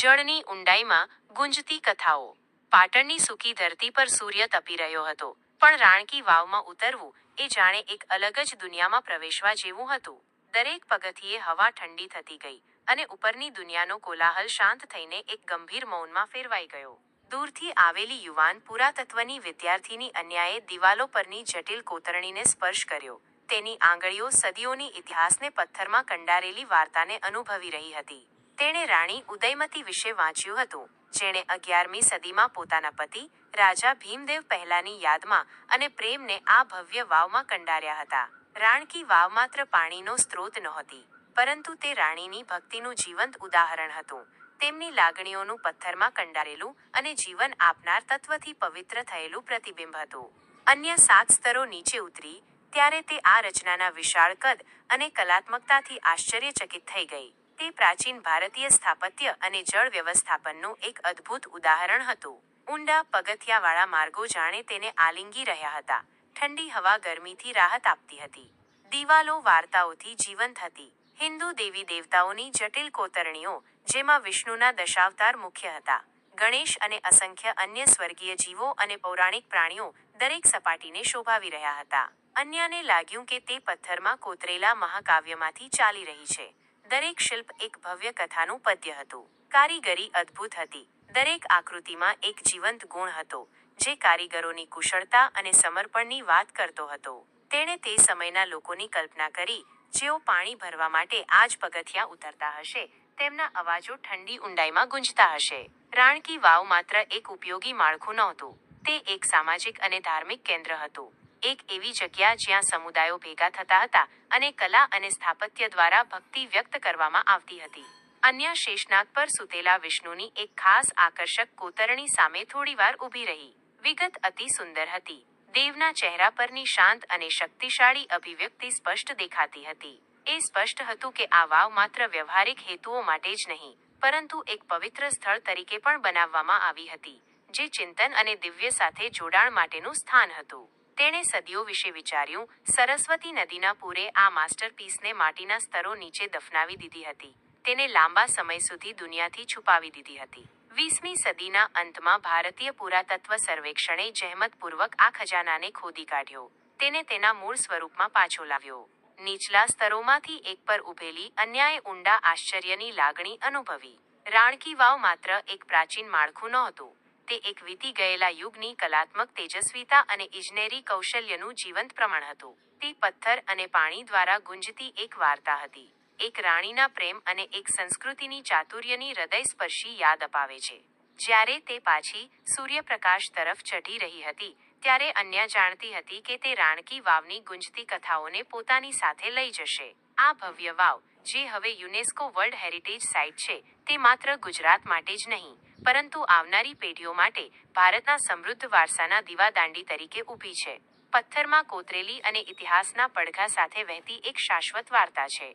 જળની ઊંડાઈમાં ગુંજતી કથાઓ. પાટણની સૂકી ધરતી પર સૂર્ય તપી રહ્યો હતો. પણ રાણકી વાવમાં ઉતરવું એ જાણે એક અલગ જ દુનિયામાં પ્રવેશવા જેવું હતું. દરેક પગથિયે હવા ઠંડી થતી ગઈ અને ઉપરની દુનિયાનો કોલાહલ શાંત થઈને એક ગંભીર મૌનમાં ફેરવાઈ ગયો. દૂરથી આવેલી યુવાન પુરાતત્વની વિદ્યાર્થીની અન્યાયે દિવાલો પરની જટિલ કોતરણીને સ્પર્શ કર્યો. તેની આંગળીઓ સદીઓની ઇતિહાસને પથ્થરમાં કંડારેલી વાર્તાને અનુભવી રહી હતી. તેણે રાણી ઉદયમતી વિશે વાંચ્યું હતું. જેણે અગિયારમી સદીમાં પોતાના પતિ, રાજા ભીમદેવ પહેલાની યાદમાં અને પ્રેમને આ ભવ્ય વાવમાં કંડાર્યા હતા. રાણકી વાવ માત્ર પાણીનો સ્ત્રોત નહોતી, પરંતુ તે રાણીની ભક્તિનું જીવંત ઉદાહરણ હતું. તેમની લાગણીઓનું પથ્થરમાં કંડારેલું અને જીવન આપનાર તત્વથી પવિત્ર થયેલું પ્રતિબિંબ હતું. અન્ય સાત સ્તરો નીચે ઉતરી, ત્યારે તે આ રચનાના વિશાળ કદ અને કલાત્મકતાથી આશ્ચર્યચકિત થઈ ગઈ. તે પ્રાચીન ભારતીય સ્થાપત્ય અને જળ વ્યવસ્થાપનનું એક અદ્ભુત ઉદાહરણ હતું. ઊંડા પગથિયાવાળા માર્ગો જાણે તેને આલિંગી રહ્યા હતા. ઠંડી હવા ગરમીથી રાહત આપતી હતી. દિવાલો વાર્તાઓથી જીવંત હતી. હિન્દુ દેવી દેવતાઓની જટિલ કોતરણીઓ, જેમાં વિષ્ણુના દશાવતાર મુખ્ય હતા. ગણેશ અને અસંખ્ય અન્ય સ્વર્ગીય જીવો અને પૌરાણિક પ્રાણીઓ દરેક સપાટીને શોભાવી રહ્યા હતા. અન્યને લાગ્યું કે તે પથ્થરમાં કોતરેલા મહાકાવ્યમાંથી ચાલી રહી છે. દરેક શિલ્પ એક ભવ્ય કથાનું પદ્ય હતું. કારીગરી અદ્ભુત હતી. દરેક આકૃતિમાં એક જીવંત ગુણ હતો, જે કારીગરોની કુશળતા અને સમર્પણની વાત કરતો હતો. તેણે તે સમયના લોકોની કલ્પના કરી, જેઓ પાણી ભરવા માટે આ જ પગથિયાં ઉતરતા હશે, તેમના અવાજો ઠંડી ઊંડાઈમાં ગુંજતા હશે. રાણકી વાવ માત્ર એક ઉપયોગી માળખું નહોતું. તે એક સામાજિક અને ધાર્મિક કેન્દ્ર હતું. એક એવી જગ્યા જ્યાં સમુદાયો ભેગા થતા હતા અને કલા અને સ્થાપત્ય દ્વારા ભક્તિ વ્યક્ત કરવામાં આવતી હતી. અન્ય શેષનાગ પર સૂતેલા વિષ્ણુની એક ખાસ આકર્ષક કોતરણી સામે થોડીવાર ઊભી રહી. વિગત અતિ સુંદર હતી. દેવના ચહેરા પરની શાંત અને શક્તિશાળી અભિવ્યક્તિ સ્પષ્ટ દેખાતી હતી. એ સ્પષ્ટ હતું કે આ વાવ માત્ર વ્યવહારિક હેતુઓ માટે જ નહીં, પરંતુ એક પવિત્ર સ્થળ તરીકે પણ બનાવવામાં આવી હતી, જે ચિંતન અને દિવ્ય સાથે જોડાણ માટેનું સ્થાન હતું. તેણે સદીઓ વિશે વિચાર્યું, સરસ્વતી નદીના પૂરે આ માસ્ટરપીસને માટીના સ્તરો નીચે દફનાવી દીધી હતી. તેને લાંબા સમય સુધી દુનિયાથી છુપાવી દીધી હતી. વીસમી સદીના અંતમાં ભારતીય પુરાતત્વ સર્વેક્ષણે જહેમતપૂર્વક આ ખજાનાને ખોદી કાઢ્યો. તેને તેના મૂળ સ્વરૂપમાં પાછો લાવ્યો. નીચલા સ્તરોમાંથી એક પર ઉભેલી અન્યાય ઊંડા આશ્ચર્યની લાગણી અનુભવી. રાણકી વાવ માત્ર એક પ્રાચીન માળખું નહોતું. તે એક વીતી ગયેલા યુગની કલાત્મક તેજસ્વીતા અને ઇજનેરી કૌશલ્યનું જીવંત પ્રમાણ હતું. તે પથ્થર અને પાણી દ્વારા ગુંજતી એક વાર્તા હતી. એક રાણીના પ્રેમ અને એક સંસ્કૃતિની ચાતુર્યની હૃદયસ્પર્શી યાદ અપાવે છે. જ્યારે તે પાછી સૂર્યપ્રકાશ તરફ ચઢી રહી હતી, ત્યારે અન્ય જાણતી હતી કે તે રાણકી વાવની ગુંજતી કથાઓને પોતાની સાથે લઈ જશે. આ ભવ્ય વાવ, જે હવે યુનેસ્કો વર્લ્ડ હેરિટેજ સાઇટ છે, તે માત્ર ગુજરાત માટે જ નહીં પરંતુ આવનારી પેઢીઓ માટે ભારતના સમૃદ્ધ વારસાના દીવાદાંડી તરીકે ઊભી છે. પથ્થરમાં કોતરેલી અને ઇતિહાસના પડઘા સાથે વહેતી એક શાશ્વત વાર્તા છે.